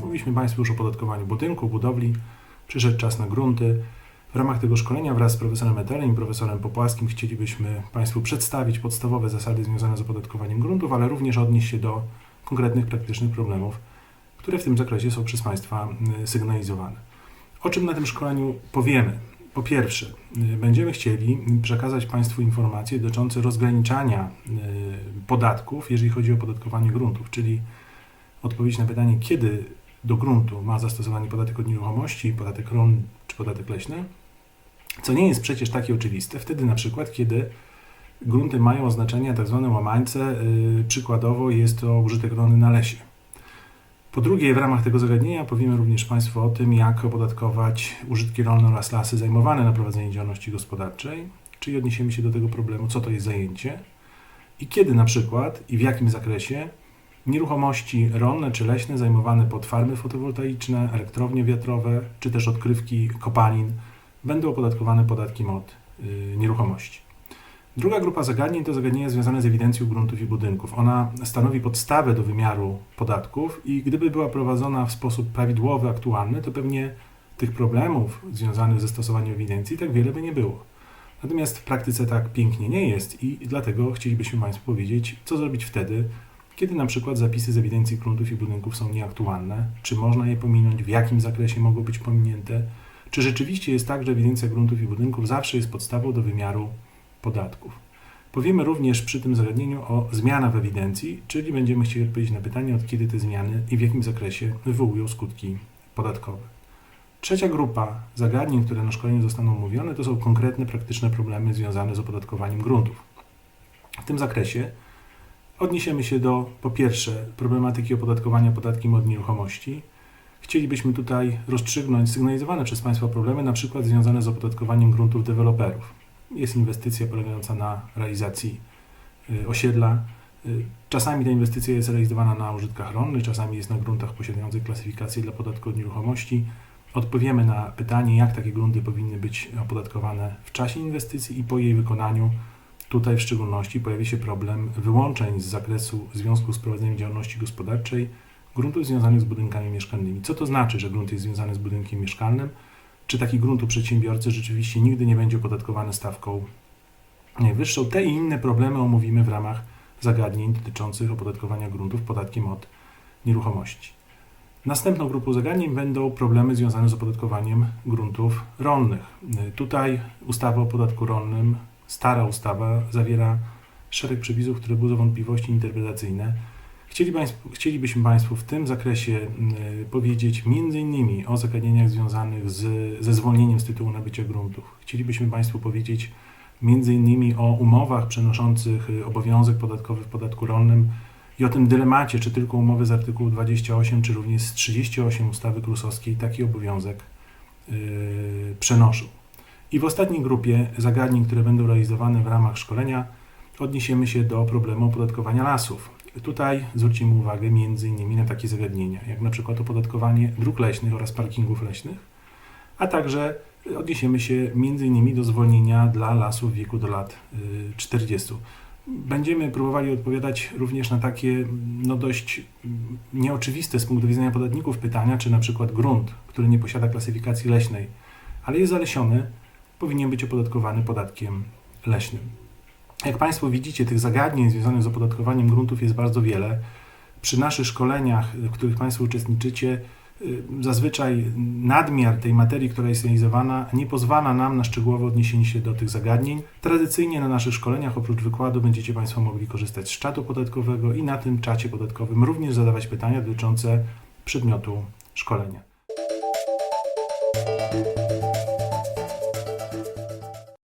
Mówiliśmy Państwu już o podatkowaniu budynku, budowli. Przyszedł czas na grunty. W ramach tego szkolenia wraz z profesorem Metelem i profesorem Popłaskim chcielibyśmy Państwu przedstawić podstawowe zasady związane z opodatkowaniem gruntów, ale również odnieść się do konkretnych praktycznych problemów, które w tym zakresie są przez Państwa y, sygnalizowane. O czym na tym szkoleniu powiemy? Po pierwsze, y, będziemy chcieli przekazać Państwu informacje dotyczące rozgraniczania y, podatków, jeżeli chodzi o opodatkowanie gruntów, czyli odpowiedź na pytanie, kiedy do gruntu ma zastosowanie podatek od nieruchomości, podatek rolny czy podatek leśny, co nie jest przecież takie oczywiste. Wtedy na przykład, kiedy grunty mają oznaczenia tak zwane łamańce, yy, przykładowo jest to użytek rolny na lesie. Po drugie, w ramach tego zagadnienia powiemy również Państwu o tym, jak opodatkować użytki rolne oraz lasy zajmowane na prowadzenie działalności gospodarczej, czyli odniesiemy się do tego problemu, co to jest zajęcie i kiedy na przykład i w jakim zakresie Nieruchomości rolne czy leśne zajmowane pod farmy fotowoltaiczne, elektrownie wiatrowe czy też odkrywki kopalin będą opodatkowane podatkiem od y, nieruchomości. Druga grupa zagadnień to zagadnienia związane z ewidencją gruntów i budynków. Ona stanowi podstawę do wymiaru podatków i gdyby była prowadzona w sposób prawidłowy, aktualny, to pewnie tych problemów związanych ze stosowaniem ewidencji tak wiele by nie było. Natomiast w praktyce tak pięknie nie jest i dlatego chcielibyśmy Państwu powiedzieć, co zrobić wtedy, kiedy na przykład zapisy z ewidencji gruntów i budynków są nieaktualne, czy można je pominąć, w jakim zakresie mogą być pominięte, czy rzeczywiście jest tak, że ewidencja gruntów i budynków zawsze jest podstawą do wymiaru podatków. Powiemy również przy tym zagadnieniu o zmianach w ewidencji, czyli będziemy chcieli odpowiedzieć na pytanie, od kiedy te zmiany i w jakim zakresie wywołują skutki podatkowe. Trzecia grupa zagadnień, które na szkoleniu zostaną omówione, to są konkretne, praktyczne problemy związane z opodatkowaniem gruntów. W tym zakresie Odniesiemy się do, po pierwsze, problematyki opodatkowania podatkiem od nieruchomości. Chcielibyśmy tutaj rozstrzygnąć sygnalizowane przez Państwa problemy, na przykład związane z opodatkowaniem gruntów deweloperów. Jest inwestycja polegająca na realizacji y, osiedla. Y, Czasami ta inwestycja jest realizowana na użytkach rolnych, czasami jest na gruntach posiadających klasyfikację dla podatku od nieruchomości. Odpowiemy na pytanie, jak takie grunty powinny być opodatkowane w czasie inwestycji i po jej wykonaniu. Tutaj w szczególności pojawi się problem wyłączeń z zakresu związku z prowadzeniem działalności gospodarczej gruntów związanych z budynkami mieszkalnymi. Co to znaczy, że grunt jest związany z budynkiem mieszkalnym? Czy taki grunt u przedsiębiorcy rzeczywiście nigdy nie będzie opodatkowany stawką najwyższą? Te i inne problemy omówimy w ramach zagadnień dotyczących opodatkowania gruntów podatkiem od nieruchomości. Następną grupą zagadnień będą problemy związane z opodatkowaniem gruntów rolnych. Tutaj ustawa o podatku rolnym stara ustawa zawiera szereg przepisów, które budzą wątpliwości interpretacyjne. Chcielibyśmy Państwu w tym zakresie y, powiedzieć m.in. o zagadnieniach związanych z, ze zwolnieniem z tytułu nabycia gruntów. Chcielibyśmy Państwu powiedzieć m.in. o umowach przenoszących y, obowiązek podatkowy w podatku rolnym i o tym dylemacie, czy tylko umowy z artykułu 28, czy również z 38 ustawy krusowskiej taki obowiązek y, przenoszą. I w ostatniej grupie zagadnień, które będą realizowane w ramach szkolenia, odniesiemy się do problemu opodatkowania lasów. Tutaj zwrócimy uwagę m.in. na takie zagadnienia, jak na przykład opodatkowanie dróg leśnych oraz parkingów leśnych, a także odniesiemy się m.in. do zwolnienia dla lasów w wieku do lat y, 40. Będziemy próbowali odpowiadać również na takie no dość mm, nieoczywiste z punktu widzenia podatników pytania, czy na przykład grunt, który nie posiada klasyfikacji leśnej, ale jest zalesiony, powinien być opodatkowany podatkiem leśnym. Jak Państwo widzicie, tych zagadnień związanych z opodatkowaniem gruntów jest bardzo wiele. Przy naszych szkoleniach, w których Państwo uczestniczycie, y, zazwyczaj nadmiar tej materii, która jest realizowana, nie pozwala nam na szczegółowe odniesienie się do tych zagadnień. Tradycyjnie na naszych szkoleniach, oprócz wykładu, będziecie Państwo mogli korzystać z czatu podatkowego i na tym czacie podatkowym również zadawać pytania dotyczące przedmiotu szkolenia.